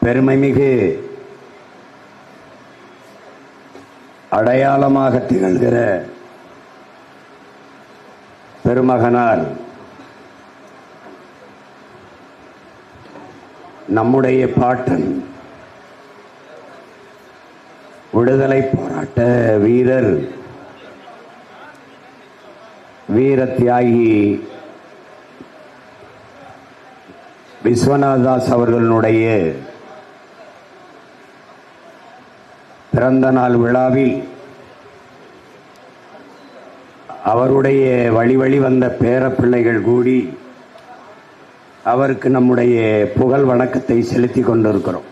பெருமைமிகு அடையாளமாக திகழ்கிற பெருமகனார் நம்முடைய பாட்டன் விடுதலை போராட்ட வீரர் வீர தியாகி விஸ்வநாதாஸ் அவர்களுடைய பிறந்த நாள் விழாவில் அவருடைய வழி வழி வந்த பேரப்பிள்ளைகள் கூடி அவருக்கு நம்முடைய புகழ் வணக்கத்தை செலுத்திக் கொண்டிருக்கிறோம்.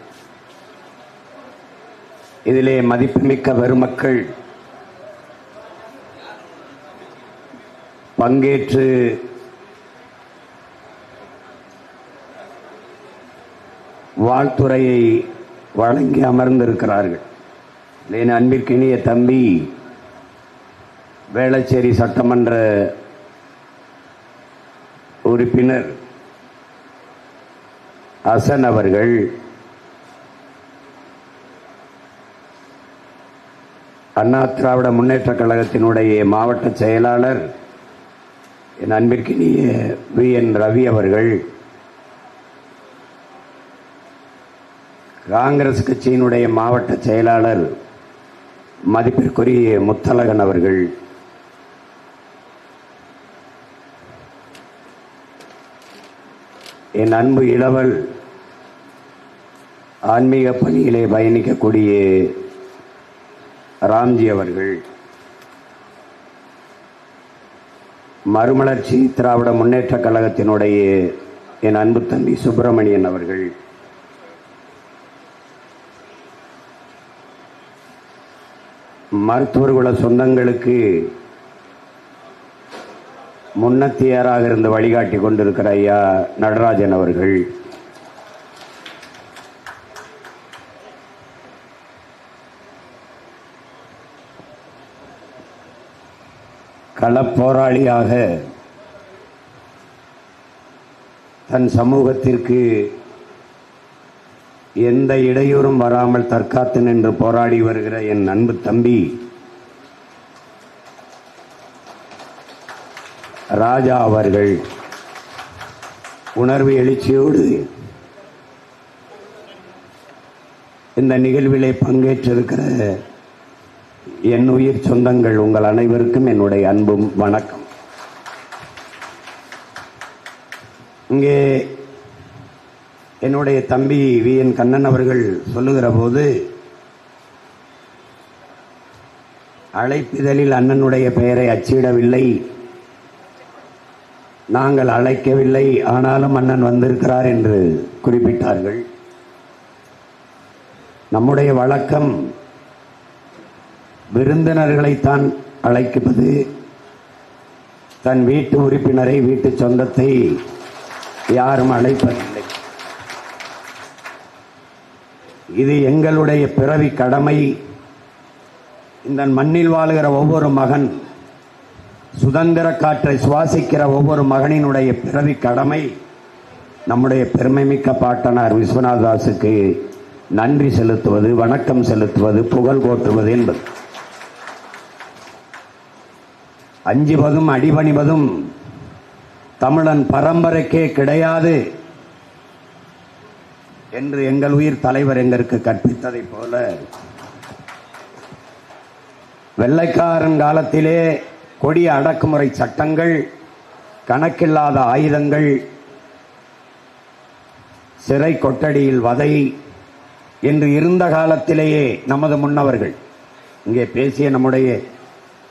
இதிலே மதிப்புமிக்க பெருமக்கள் பங்கேற்று வாழ்த்துறையை வழங்கி அமர்ந்திருக்கிறார்கள். என் அன்பிற்கினிய தம்பி வேளச்சேரி சட்டமன்ற உறுப்பினர் அசன் அவர்கள் அண்ணா திராவிட முன்னேற்ற கழகத்தினுடைய மாவட்ட செயலாளர் என் அன்பிற்கினிய வி என் ரவி அவர்கள் காங்கிரஸ் கட்சியினுடைய மாவட்ட செயலாளர் மதிப்பிற்குரிய முத்தழகன் அவர்கள். என் அன்பு இளவல் ஆன்மீக பணியிலே பயணிக்கக்கூடிய ராம்ஜி அவர்கள். மறுமலர்ச்சி திராவிட முன்னேற்ற கழகத்தினுடைய என் அன்பு தம்பி சுப்பிரமணியன் அவர்கள். மருத்துவர்குல சொந்தங்களுக்கு முன்னத்தியராக இருந்து வழிகாட்டி கொண்டிருக்கிற ஐயா நடராஜன் அவர்கள். களப்போராளியாக தன் சமூகத்திற்கு எந்த இடையூறும் வராமல் தற்காத்து நின்று போராடி வருகிற என் அன்பு தம்பி. ராஜா அவர்கள் உணர்வு எழுச்சியோடு இந்த நிகழ்விலே பங்கேற்றிருக்கிற என் உயிர் சொந்தங்கள் உங்கள் அனைவருக்கும் என்னுடைய அன்பும் வணக்கம். இங்கே என்னுடைய தம்பி வி. என். கண்ணன் அவர்கள் சொல்லுகிற போது அழைப்பிதழில் அண்ணனுடைய பெயரை அச்சிடவில்லை. நாங்கள் அழைக்கவில்லை. ஆனாலும் அண்ணன் வந்திருக்கிறார் என்று குறிப்பிட்டார்கள். நம்முடைய வழக்கம் விருந்தினர்களைத்தான் அழைப்பது. தன் வீட்டு உறுப்பினரை வீட்டு சொந்தத்தை யாரும் அழைப்பதில்லை. இது எங்களுடைய பிறவி கடமை. இந்த மண்ணில் வாழுகிற ஒவ்வொரு மகன் சுதந்திர காற்றை சுவாசிக்கிற ஒவ்வொரு மகனினுடைய பிறவி கடமை. நம்முடைய பெருமைமிக்க பாட்டனார் விஸ்வநாதாசுக்கு நன்றி செலுத்துவது வணக்கம் செலுத்துவது புகழ் போற்றுவது என்பது. அஞ்சுவதும் அடிபணிவதும் தமிழன் பரம்பரைக்கே கிடையாது. என்று எங்கள் உயிர் தலைவர் எங்களுக்கு கற்பித்ததைப் போல வெள்ளைக்காரன் காலத்திலே கொடிய அடக்குமுறை சட்டங்கள் கணக்கில்லாத ஆயுதங்கள் சிறை கொட்டடியில் வதை என்று இருந்த காலத்திலேயே நமது முன்னவர்கள் இங்கே பேசிய நம்முடைய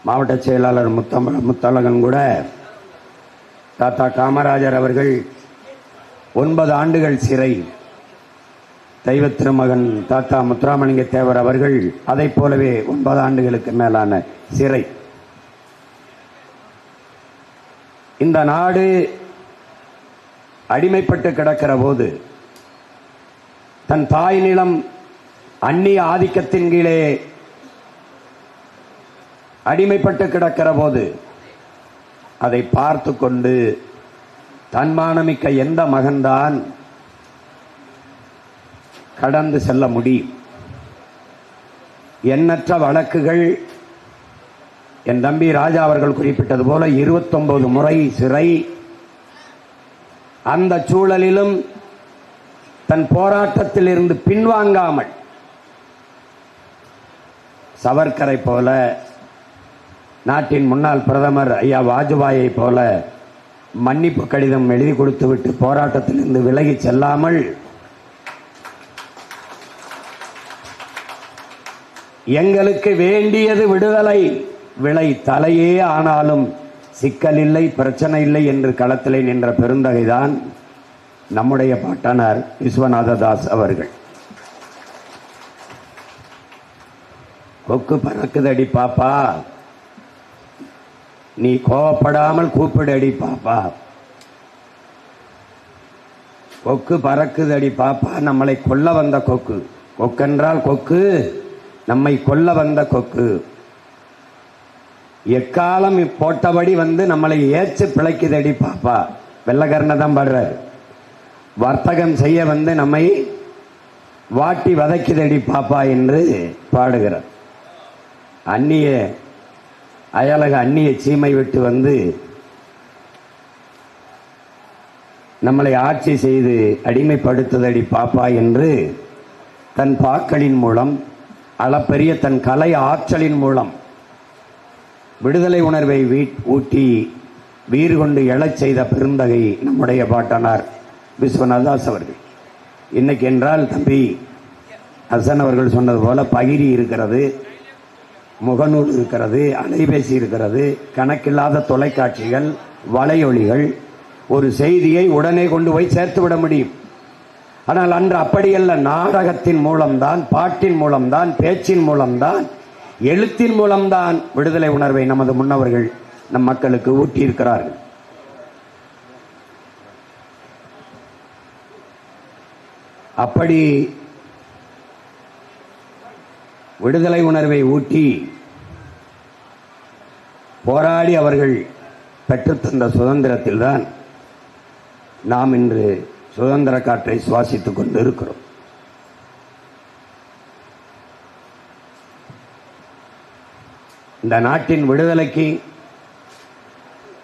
மாவட்ட செயலாளர் முத்தம முத்தழகன் கூட தாத்தா காமராஜர் அவர்கள் ஒன்பது ஆண்டுகள் சிறை தெய்வ திருமகன் தாத்தா முத்துராமலிங்க தேவர் அவர்கள் அதை போலவே ஒன்பது ஆண்டுகளுக்கு மேலான சிறை. இந்த நாடு அடிமைப்பட்டு கிடக்கிற போது தன் தாய் நிலம் அந்நிய ஆதிக்கத்தின் கீழே அடிமைப்பட்டு கிடக்கிற போது அதை பார்த்து கொண்டு தன்மானமிக்க எந்த மகன்தான் கடந்து செல்ல முடியும். எண்ணற்ற வழக்குகள் என் தம்பி ராஜா அவர்கள் குறிப்பிட்டது போல 29 முறை சிறை. அந்த சூழலிலும் தன் போராட்டத்தில் இருந்து பின்வாங்காமல் சவர்க்கரை போல நாட்டின் முன்னாள் பிரதமர் ஐயா வாஜ்பாயை போல மன்னிப்பு கடிதம் எழுதி கொடுத்துவிட்டு போராட்டத்திலிருந்து விலகி செல்லாமல் எங்களுக்கு வேண்டியது விடுதலை. விளை தலையே ஆனாலும் சிக்கல் இல்லை பிரச்சனை இல்லை என்று களத்திலே நின்ற பெருந்தகைதான் நம்முடைய பாட்டனார் விஸ்வநாத தாஸ் அவர்கள். கொக்கு பறக்குதடி பாப்பா. நீ கோவப்படாமல் கூப்பிடடி பாப்பா. கொக்கு பறக்குதடி பாப்பா. நம்மளை கொல்ல வந்த கொக்கு. கொக்கென்றால் கொக்கு. நம்மை கொல்ல வந்த கொக்கு. எக்காலம் போட்டபடி வந்து நம்மளை ஏச்சு பிழைக்குதடி பாப்பா. வெள்ளக்கரணை தான் பாடுறார். வர்த்தகம் செய்ய வந்து நம்மை வாட்டி வதைக்குதடி பாப்பா என்று பாடுகிறார். அந்நிய அயலக அந்நிய சீமை விட்டு வந்து நம்மளை ஆட்சி செய்து அடிமைப்படுத்துதடி பாப்பா என்று தன் பாக்களின் மூலம் அளப்பெரிய தன் கலை ஆற்றலின் மூலம் விடுதலை உணர்வை வீட் ஊட்டி வீறு கொண்டு எழச் செய்த பெருந்தகை நம்முடைய பாட்டனார் விஸ்வநாதாஸ் அவர்கள். இன்னைக்கு என்றால் தம்பி ஹசன் அவர்கள் சொன்னது போல பகிரி இருக்கிறது முகநூல் இருக்கிறது அலைபேசி இருக்கிறது கணக்கில்லாத தொலைக்காட்சிகள் வலையொலிகள் ஒரு செய்தியை உடனே கொண்டு போய் சேர்த்து விட முடியும். ஆனால் அன்று அப்படியல்ல நாடகத்தின் மூலம்தான் பாட்டின் மூலம்தான் பேச்சின் மூலம்தான் எழுத்தின் மூலம்தான் விடுதலை உணர்வை நமது முன்னவர்கள் நம் மக்களுக்கு ஊட்டியிருக்கிறார்கள். அப்படி விடுதலை உணர்வை ஊட்டி போராடி அவர்கள் பெற்றுத்தந்த சுதந்திரத்தில்தான் நாம் இன்று சுதந்திர காற்றை சுவாசித்துக் கொண்டு இருக்கிறோம் இந்த நாட்டின் விடுதலைக்கு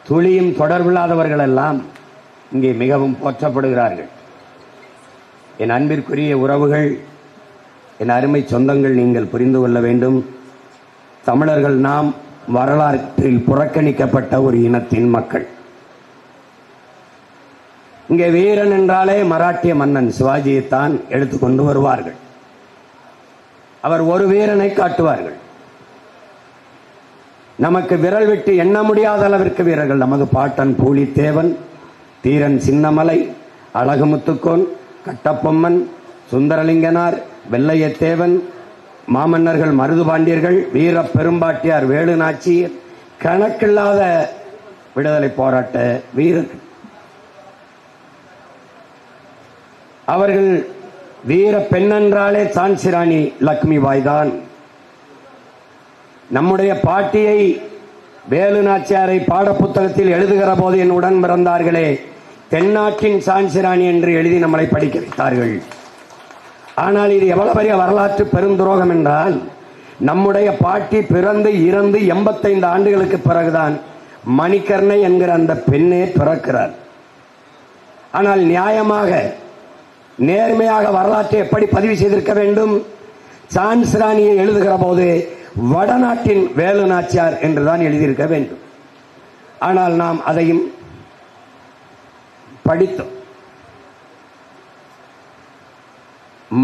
துளியும் தொடர்பில்லாதவர்கள் எல்லாம் இங்கே மிகவும் போற்றப்படுகிறார்கள். என் அன்பிற்குரிய உறவுகள் என் அருமை சொந்தங்கள் நீங்கள் புரிந்து கொள்ள வேண்டும். தமிழர்கள் நாம் வரலாற்றில் புறக்கணிக்கப்பட்ட ஒரு இனத்தின் மக்கள். இங்கே வீரன் என்றாலே மராட்டிய மன்னன் சிவாஜியைத்தான் எடுத்துக்கொண்டு வருவார்கள். அவர் ஒரு வீரனை காட்டுவார்கள். நமக்கு விரல் விட்டு எண்ண முடியாத அளவிற்கு வீரர்கள். நமது பாட்டன் பூலித்தேவன் தீரன் சின்னமலை அழகுமுத்துக்கோன் கட்டப்பொம்மன் சுந்தரலிங்கனார் வெள்ளையத்தேவன் மாமன்னர்கள் மருதுபாண்டியர்கள் வீர பெரும்பாட்டியார் வேலு நாச்சியர் கணக்கில்லாத விடுதலை போராட்ட வீரர்கள். அவர்கள் வீர பெண்ணென்றாலே சான்சிராணி லக்ஷ்மி பாய் தான் நம்முடைய பாட்டியை வேலு நாச்சியாரை பாடப்புத்தகத்தில் எழுதுகிற போது என் உடன் பிறந்தார்களே தென்னாட்டின் சான்சிராணி என்று எழுதி நம்மளை படிக்க வைத்தார்கள். ஆனால் இது எவ்வளவு பெரிய வரலாற்று பெருந்துரோகம் என்றால் நம்முடைய பாட்டி பிறந்து இறந்து எண்பத்தைந்து ஆண்டுகளுக்கு பிறகுதான் மணிக்கர்ணை என்கிற அந்த பெண்ணே பிறக்கிறார். ஆனால் நியாயமாக நேர்மையாக வரலாற்றை எப்படி பதிவு செய்திருக்க வேண்டும்? சான்ஸ் ராணியை எழுதுகிற போது வடநாட்டின் வேலு நாச்சியார் என்றுதான் எழுதியிருக்க வேண்டும். ஆனால் நாம் அதையும் படித்தோம்.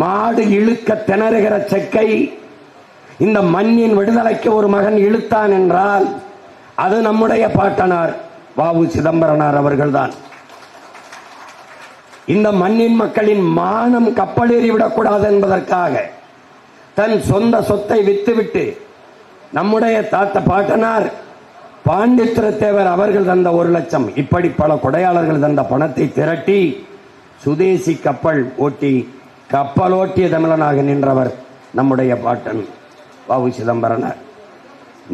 மாடு இழுக்க திணறுகிற செக்கை இந்த மண்ணின் விடுதலைக்கு ஒரு மகன் இழுத்தான் என்றால் அது நம்முடைய பாட்டனார் வாவு சிதம்பரனார் அவர்கள்தான். இந்த மண்ணின் மக்களின் மானம் கப்பலேறி விடக்கூடாது என்பதற்காக தன் சொந்த சொத்தை வித்துவிட்டு நம்முடைய தாத்த பாட்டனார் பாண்டித்திரத்தேவர் அவர்கள் தந்த ஒரு லட்சம் இப்படி பல கொடையாளர்கள் தந்த பணத்தை திரட்டி சுதேசி கப்பல் ஓட்டி கப்பலோட்டிய தமிழனாக நின்றவர் நம்முடைய பாட்டன் வாவு சிதம்பரனார்.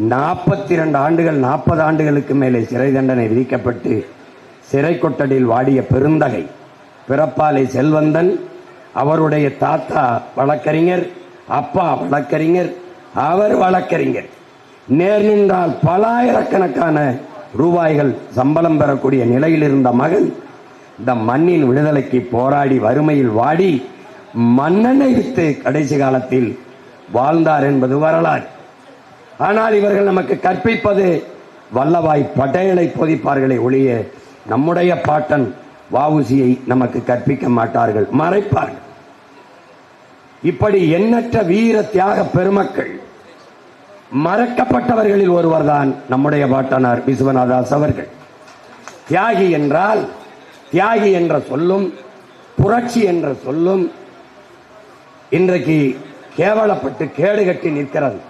நாற்பத்தி இரண்டு ஆண்டுகள் நாற்பது ஆண்டுகளுக்கு மேலே சிறை தண்டனை விதிக்கப்பட்டு சிறை கொட்டடியில் வாடிய பெருந்தகை பிறப்பாலை செல்வந்தன். அவருடைய தாத்தா வழக்கறிஞர் அப்பா வழக்கறிஞர் அவர் வழக்கறிஞர். நேர் நின்றால் பலாயிரக்கணக்கான ரூபாய்கள் சம்பளம் பெறக்கூடிய நிலையில் இருந்த மகன் இந்த மண்ணின் விடுதலைக்கு போராடி வறுமையில் வாடி மன்னனை விட்டு கடைசி காலத்தில் வாழ்ந்தார் என்பது வரலாறு. ஆனால் இவர்கள் நமக்கு கற்பிப்பது வல்லவாய் பட்டேலை போதிப்பார்களே ஒழிய நம்முடைய பாட்டன் வாவுசியை நமக்கு கற்பிக்க மாட்டார்கள். மறைப்பார்கள். இப்படி எண்ணற்ற வீர தியாக பெருமக்கள் மறக்கப்பட்டவர்களில் ஒருவர்தான் நம்முடைய பாட்டனார் விஸ்வநாதாஸ் அவர்கள். தியாகி என்றால் தியாகி என்ற சொல்லும் புரட்சி என்ற சொல்லும் இன்றைக்கு கேவலப்பட்டு கேடுகட்டி நிற்கிறது.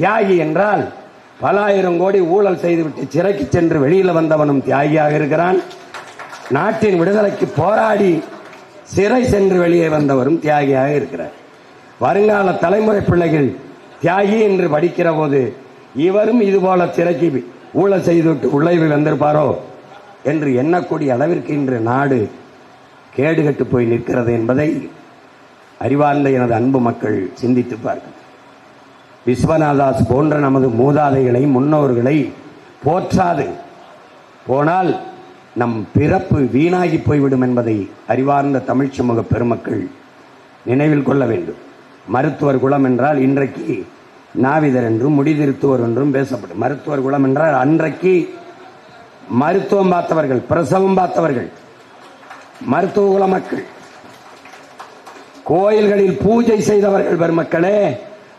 தியாகி என்றால் பல ஆயிரம் கோடி ஊழல் செய்துவிட்டு சிறைக்கு சென்று வெளியில் வந்தவனும் தியாகியாக இருக்கிறான். நாட்டின் விடுதலைக்கு போராடி சிறை சென்று வெளியே வந்தவரும் தியாகியாக இருக்கிறார். வருங்கால தலைமுறை பிள்ளைகள் தியாகி என்று படிக்கிற போது இவரும் இதுபோல சிறைக்கு ஊழல் செய்துவிட்டு உள்ளே வந்திருப்பாரோ என்று எண்ணக்கூடிய அளவிற்கு இன்று நாடு கேடுகட்டு போய் நிற்கிறது என்பதை அறிவார்ந்த எனது அன்பு மக்கள் சிந்தித்து பார்க்க. விஸ்வநாதாஸ் போன்ற நமது மூதாதைகளை முன்னோர்களை போற்றாது. போனால் நம் பிறப்பு வீணாகி போய்விடும் என்பதை அறிவார்ந்த தமிழ் சமூக பெருமக்கள் நினைவில் கொள்ள வேண்டும். மருத்துவர் குலம் என்றால் இன்றைக்கு நாவிதர் என்றும் முடிதிருத்துவர் என்றும் பேசப்படும். மருத்துவர் குலம் என்றால் அன்றைக்கு மருத்துவம் பார்த்தவர்கள் பிரசவம் பார்த்தவர்கள் மருத்துவ குல மக்கள். கோயில்களில் பூஜை செய்தவர்கள் பெருமக்களே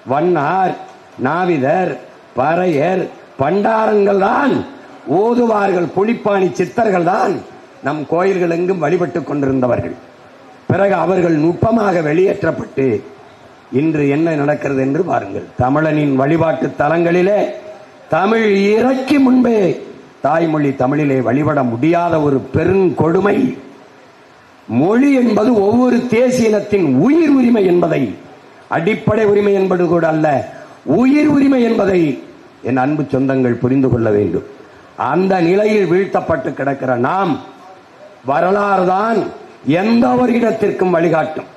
வண்ணார் நாவிதர் பறையர் பண்டாரங்கள் தான் ஓதுவார்கள் புலிப்பாணி சித்தர்கள் தான் நம் கோயில்கள் எங்கும் வழிபட்டுக் கொண்டிருந்தவர்கள். பிறகு அவர்கள் நுட்பமாக வெளியேற்றப்பட்டு இன்று என்ன நடக்கிறது என்று பாருங்கள். தமிழனின் வழிபாட்டு தலங்களிலே தமிழ் இறக்கி முன்பே தாய்மொழி தமிழிலே வழிபட முடியாத ஒரு பெருங்கொடுமை மொழி என்பது ஒவ்வொரு தேசிய இனத்தின் உயிர் உரிமை என்பதை அடிப்படை உரிமை என்பது கூட அல்ல உயிர் உரிமை என்பதை என் அன்பு சொந்தங்கள் புரிந்து கொள்ள வேண்டும். அந்த நிலையில் வீழ்த்தப்பட்டு கிடக்கிற நாம் வரலாறு தான் எந்த ஒரு இடத்திற்கும் வழிகாட்டும்.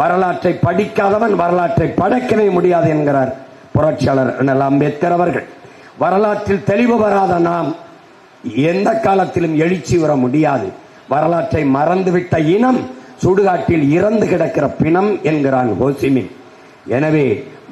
வரலாற்றை படிக்காதவன் வரலாற்றை படைக்கவே முடியாது என்கிறார் புரட்சியாளர் அம்பேத்கர் அவர்கள். வரலாற்றில் தெளிவு வராத நாம் எந்த காலத்திலும் எழுச்சி வர முடியாது. வரலாற்றை மறந்துவிட்ட இனம் சுடுகாட்டில் இறந்து கிடக்கிற பிணம் என்கிறான் ஹோசிமின். எனவே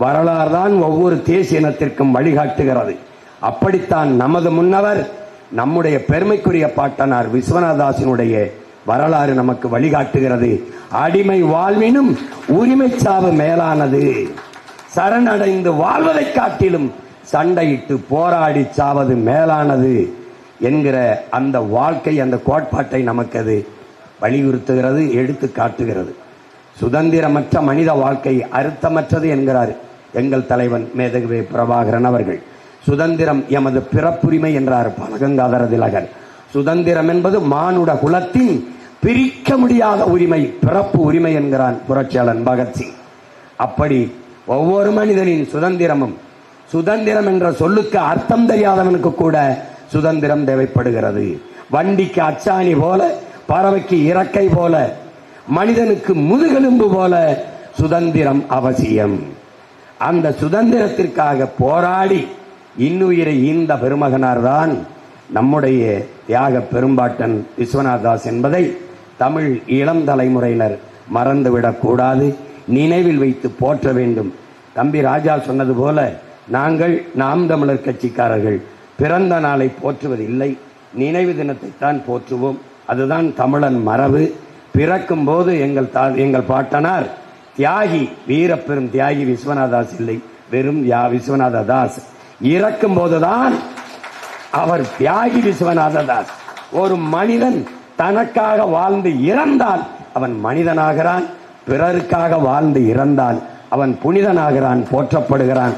வரலாறு தான் ஒவ்வொரு தேசிய இனத்திற்கும் வழிகாட்டுகிறது. அப்படித்தான் நமது முன்னவர் நம்முடைய பெருமைக்குரிய பாட்டனார் விஸ்வநாதாசனுடைய வரலாறு நமக்கு வழிகாட்டுகிறது. அடிமை வாழ்வினும் உரிமை சாவு மேலானது. சரணடைந்து வாழ்வதைக் காட்டிலும் சண்டையிட்டு போராடி சாவது மேலானது என்கிற அந்த வாழ்க்கை அந்த கோட்பாட்டை நமக்கு அது வலியுறுத்துகிறது எடுத்து காட்டுகிறது. சுதந்திரமற்ற மனித வாழ்க்கை அறுத்தமற்றது என்கிறார் எங்கள் தலைவன் மேதகவே பிரபாகரன் அவர்கள். சுதந்திரம் எமது பிறப்புரிமை என்றார் பாலகங்காதர திலகன். சுதந்திரம் என்பது மானுட குலத்தின் பிரிக்க முடியாத உரிமை பிறப்பு உரிமை என்கிறான் புரட்சியாளன் பகத்சிங். அப்படி ஒவ்வொரு மனிதனின் சுதந்திரமும் சுதந்திரம் என்ற சொல்லுக்கு அர்த்தம் தெரியாதவனுக்கு கூட சுதந்திரம் தேவைப்படுகிறது. வண்டிக்கு அச்சாணி போல பறவைக்கு இறக்கை போல மனிதனுக்கு முதுகெலும்பு போல சுதந்திரம் அவசியம். அந்த சுதந்திரத்திற்காக போராடி இன்னுயிரை ஈந்த பெருமகனார் தான் நம்முடைய தியாக பெரும்பாட்டன் விஸ்வநாதாஸ் என்பதை தமிழ் இளம் தலைமுறையினர் மறந்துவிடக்கூடாது நினைவில் வைத்து போற்ற வேண்டும். தம்பி ராஜா சொன்னது போல நாங்கள் நாம் தமிழர் கட்சிக்காரர்கள். பிறந்த நாளை போற்றுவதில்லை. நினைவு தினத்தை தான் போற்றுவோம். அதுதான் தமிழன் மரபு. பிறக்கும் போது எங்கள் தா எங்கள் பாட்டனார் தியாகி வீரப்பெரும் தியாகி விஸ்வநாதாஸ் இல்லை. வெறும் யா விஸ்வநாத தாஸ். இறக்கும் போதுதான் அவர் தியாகி விஸ்வநாத ஒரு மனிதன் தனக்காக வாழ்ந்து இறந்தால் அவன் மனிதனாகிறான் பிறருக்காக வாழ்ந்து இறந்தால் அவன் புனிதனாகிறான் போற்றப்படுகிறான்.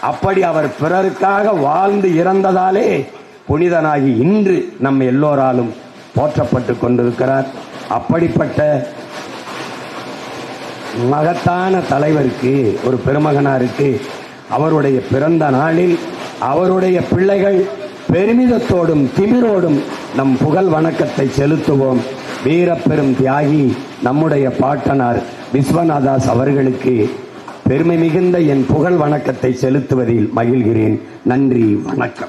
அப்படி அவர் பிறருக்காக வாழ்ந்து இறந்ததாலே புனிதனாகி இன்று நம் எல்லோராலும் போற்றப்பட்டு கொண்டிருக்கிறார். அப்படிப்பட்ட மகத்தான தலைவருக்கு ஒரு பெருமகனாருக்கு அவருடைய பிறந்த நாளில் அவருடைய பிள்ளைகள் பெருமிதத்தோடும் திமிரோடும் நம் புகழ் வணக்கத்தை செலுத்துவோம். வீரப்பெரும் தியாகி நம்முடைய பாட்டனார் விஸ்வநாதாஸ் அவர்களுக்கு பெருமை மிகுந்த என் புகழ் வணக்கத்தை செலுத்துவதில் மகிழ்கிறேன். நன்றி வணக்கம்.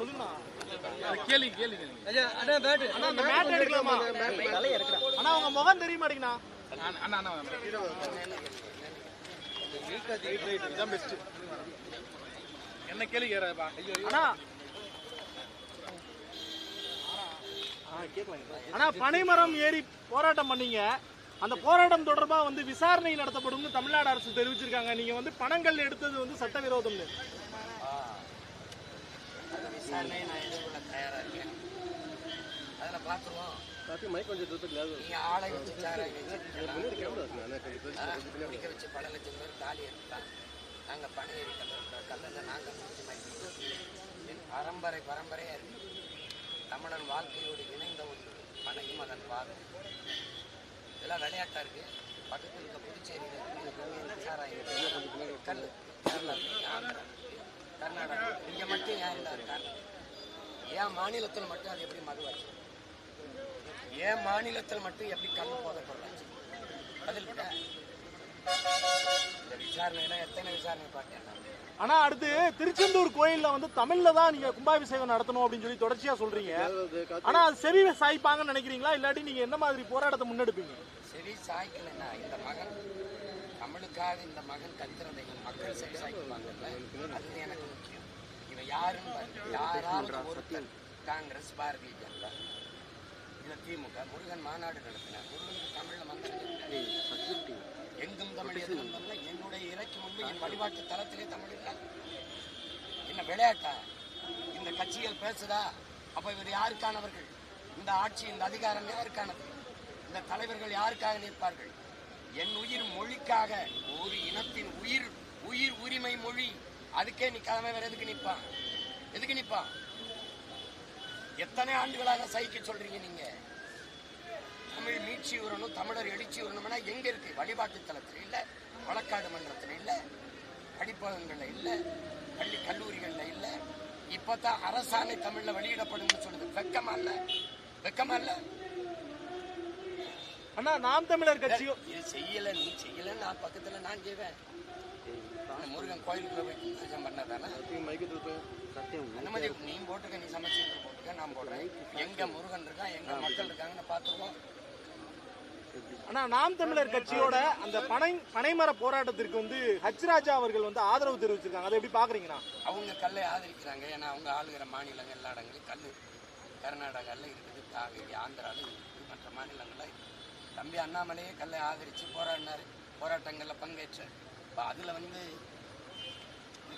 சொல்லுங்க கேள்வி கேள்வி அண்ணா அந்த மேட் எடுக்கலாமா? அண்ணா உங்க முகம் தெரிய மாட்டேங்கண்ணா அண்ணா அண்ணா இதான் பெஸ்ட் என்ன அண்ணா. அண்ணா பனைமரம் ஏறி போராட்டம் பண்ணீங்க. அந்த போராட்டம் தொடர்பா வந்து விசாரணை நடத்தப்படும்னு தமிழ்நாடு அரசு தெரிவிச்சிருக்காங்க. நீங்க வந்து பணங்கள் எடுத்தது வந்து சட்டவிரோதம்னு. அந்த விசாரணையை நான் எதிர்கொள்ள தயாரா இருக்கேன். அதில் பார்த்துருவோம் நீங்க ஆளை வச்சு சாராய் வச்சு பல லட்சம் பேர் தாலி எடுத்தான் நாங்க பணம் ஏறி கல்ல கல்லங்க நாங்க முடிச்சு என் பரம்பரை பரம்பரையா இருக்கு. தமிழன் வாழ்க்கையோடு இணைந்த ஒன்று பனையும் அதன் பாதை. இதெல்லாம் விளையாட்டா இருக்கு. பக்கத்தில் இருக்க புதுச்சேரியில் கல் ஆந்திரா இருக்கு, கர்நாடகா. இங்க மட்டும் ஏன் இல்லை இருக்காங்க? ஏன் மாநிலத்தில் மட்டும் அது எப்படி மதுவாச்சு ஏன் மாநிலத்தில் மட்டும் எப்படி கண்ணு போதப்படுறாச்சு பதில் இந்த விசாரணைனா எத்தனை விசாரணை பார்த்தேன். ஆனா அடுத்து திருச்செந்தூர் கோயில்ல வந்து தமிழ்ல தான் நீங்க கும்பாபிஷேகம் நடத்தணும் அப்படின்னு சொல்லி தொடர்ச்சியா சொல்றீங்க. ஆனா அது செவி சாய்ப்பாங்கன்னு நினைக்கிறீங்களா? இல்லாட்டி நீங்க என்ன மாதிரி போராட்டத்தை முன்னெடுப்பீங்க? சரி சாய்க்கலைன்னா இந்த மகன் தமிழுக்காக இந்த மகன் கத்துறதை மக்கள் சரி சாய்க்குவாங்கல்ல அது எனக்கு முக்கியம். இவன் யாருன்னு யாராவது ஒருத்தர் காங்கிரஸ் பாரதிய ஜனதா? இல்ல திமுக? முருகன் மாநாடு நடத்தினார். முருகனுக்கு தமிழ்ல மந்திரம் எங்கும் தமிழ் தமிழ் என்னுடைய இறைக்கு முன்பு என் வழிபாட்டு தளத்திலே தமிழ் இல்லை. என்ன விளையாட்டா? இந்த கட்சிகள் பேசுதா? அப்ப இவர் யாருக்கானவர்கள்? இந்த ஆட்சி இந்த அதிகாரம் யாருக்கானது? இந்த தலைவர்கள் யாருக்காக நிற்பார்கள்? என் உயிர் மொழிக்காக. ஒரு இனத்தின் உயிர் உயிர் உரிமை மொழி. அதுக்கே நிக்காம வேற எதுக்கு நிற்பான் எதுக்கு நிற்பான் எத்தனை ஆண்டுகளாக சகிக்க சொல்றீங்க நீங்க? தமிழ் மீட்சி வரணும் தமிழர் எழுச்சி வரணும்னா எங்க இருக்கு? வழிபாட்டு தலத்தில் இல்ல வழக்காடு மன்றத்தில் இல்ல படிப்பகங்கள்ல இல்ல பள்ளி கல்லூரிகள்ல இல்ல. இப்பதான் அரசாணை தமிழ்ல வெளியிடப்படும் சொல்லுது. வெக்கமா இல்ல? வெக்கமா இல்ல? அண்ணா நாம் தமிழர் கட்சியும் இது செய்யல நீ செய்யல நான் பக்கத்துல நான் செய்வேன் முருகன் கோயிலுக்குள்ள போய் பூஜை பண்ணதானே? அனுமதி நீ போட்டுக்க நீ சமைச்சு போட்டுக்க நான் போடுறேன். எங்க முருகன் இருக்கான் எங்க மக்கள் இருக்காங்கன்னு பார்த்துருவோம். ஆனா நாம் தமிழர் கட்சியோட அந்த பனை பனைமர போராட்டத்திற்கு வந்து ஹச் ராஜா அவர்கள் வந்து ஆதரவு தெரிவிச்சிருக்காங்க. அதை எப்படி பாக்குறீங்கண்ணா? அவங்க கல்லை ஆதரிக்கிறாங்க. ஏன்னா அவங்க ஆளுகிற மாநிலங்கள் எல்லா இடங்களையும் கல் கர்நாடகாவில் இருக்குது காவேரி ஆந்திராவில் இருக்குது மற்ற மாநிலங்கள்ல இருக்குது தம்பி அண்ணாமலையே கல்லை ஆதரித்து போராடினார். போராட்டங்களில் பங்கேற்றார். இப்போ அதில் வந்து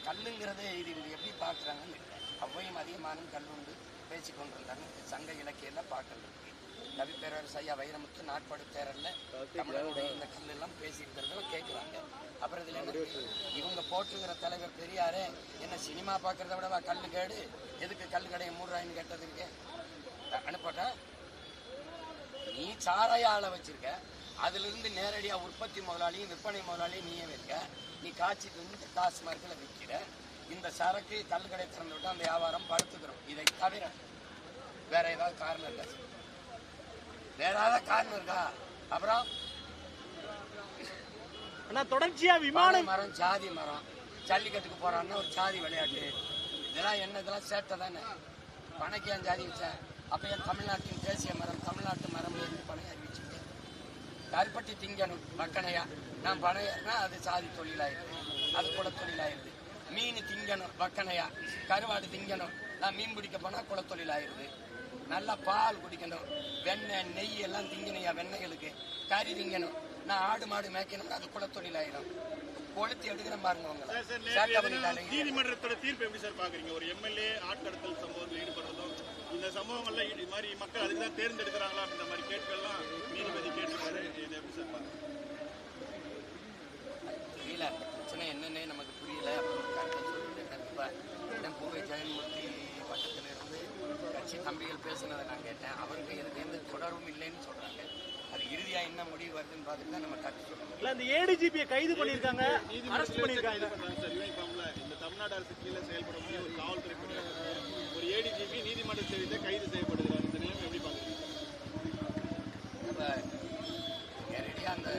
கல்லுங்கிறது இது எப்படி பார்க்குறாங்கன்னு இல்லை அவ்வையும் அதிகமானும் கல் உண்டு பேசி கொண்டிருந்தாங்க. சங்க இலக்கியில் பாக்கள் இருக்கு கவி பேரரசு ஐயா வைரமுத்து நாட்பாடு தேரல்ல தமிழனுடைய இந்த கல்லெல்லாம் பேசியிருக்கிறதெல்லாம் கேட்குறாங்க அப்புறம் இதில் என்ன? இவங்க போற்றுகிற தலைவர் பெரியாரே என்ன சினிமா பார்க்கறத விடவா கல்லு கேடு? எதுக்கு கல் கடையை மூடுறாயின்னு கேட்டதுக்கு அனுப்பட்டா? நீ சாராய ஆளை வச்சிருக்க. அதுல இருந்து நேரடியா உற்பத்தி முதலாளியும் விற்பனை முதலாளியும் நீயே இருக்க நீ காய்ச்சிட்டு வந்து டாஸ்மார்க்கில் விற்கிற. இந்த சரக்கு கல்கடை திறந்து விட்டு அந்த வியாபாரம் படுத்துக்கிறோம். இதை தவிர வேற ஏதாவது காரணம் இருக்கா? வேற ஏதாவது காரணம் இருக்கா? அப்புறம்? தொடர்ச்சியா விமான மரம் ஜாதி மரம். ஜல்லிக்கட்டுக்கு போறான்னா ஒரு ஜாதி விளையாட்டு. இதெல்லாம் என்ன இதெல்லாம் சேட்டை தானே. பனைக்கு ஏன் ஜாதி வச்சேன் அப்போ தமிழ்நாட்டின் தேசிய மரம் தமிழ்நாட்டு மரம் என்று பனை அறிவிச்சுங்க கருப்பட்டி திங்கணும் மக்கனையா நான் பனையர்னா அது சாதி தொழிலாயிருது அது குல தொழிலாயிருது மீன் திங்கணும் வக்கனையா கருவாடு திங்கணும் நான் மீன் பிடிக்க போனால் குலத்தொழிலாயிருது நல்லா பால் குடிக்கணும். வெண்ணெய் நெய் எல்லாம் திங்கணையா வெண்ணெய்களுக்கு. கறி திங்கணும் நான் ஆடு மாடு மேய்க்கணும் அது குலத்தொழிலாயிரும் கொளுத்தி எடுக்கிறேன் பாருங்க பண்ணிட்டாலே நீதிமன்றத்தோட தீர்ப்பு எப்படி சார் பாக்குறீங்க ஒரு எம்எல்ஏ ஆட்கடத்தல் சம்பவத்தில் ஈடுபடுறதும் இந்த சம்பவங்கள்ல இது மாதிரி மக்கள் அதுக்கு தான் தேர்ந்தெடுக்கிறாங்களா இந்த மாதிரி கேட்கலாம். நீதிபதி கேட்டிருக்காரு. இது எப்படி சார் புரியல பிரச்சனை என்னன்னு நமக்கு புரியல. அப்படின்னு ஒரு கருத்தை சொல்லிட்டு கண்டிப்பா இடம் இருந்து கட்சி தம்பிகள் பேசுனதை நான் கேட்டேன். அவருக்கு இதுக்கு எந்த தொடர்பும் இல்லைன்னு சொல்றாங்க. அது இறுதியா என்ன முடிவு வருதுன்னு பார்த்துட்டு தான் நம்ம கட்சி சொல்லணும் இல்ல இந்த ஏடிஜிபியை கைது பண்ணிருக்காங்க அரெஸ்ட் பண்ணிருக்காங்க சார். யூனிஃபார்ம்ல இந்த தமிழ்நாடு அரசு கீழே செயல்படக்கூடிய ஒரு காவல்துறை பணியாளர் ஒரு ஏடிஜிபி நீதிமன்ற தெரிவித்த கைது செய்யப்படுகிறார். இந்த நிலைமை எப்படி பாக்குறீங்க நம்ம நேரடியாக அந்த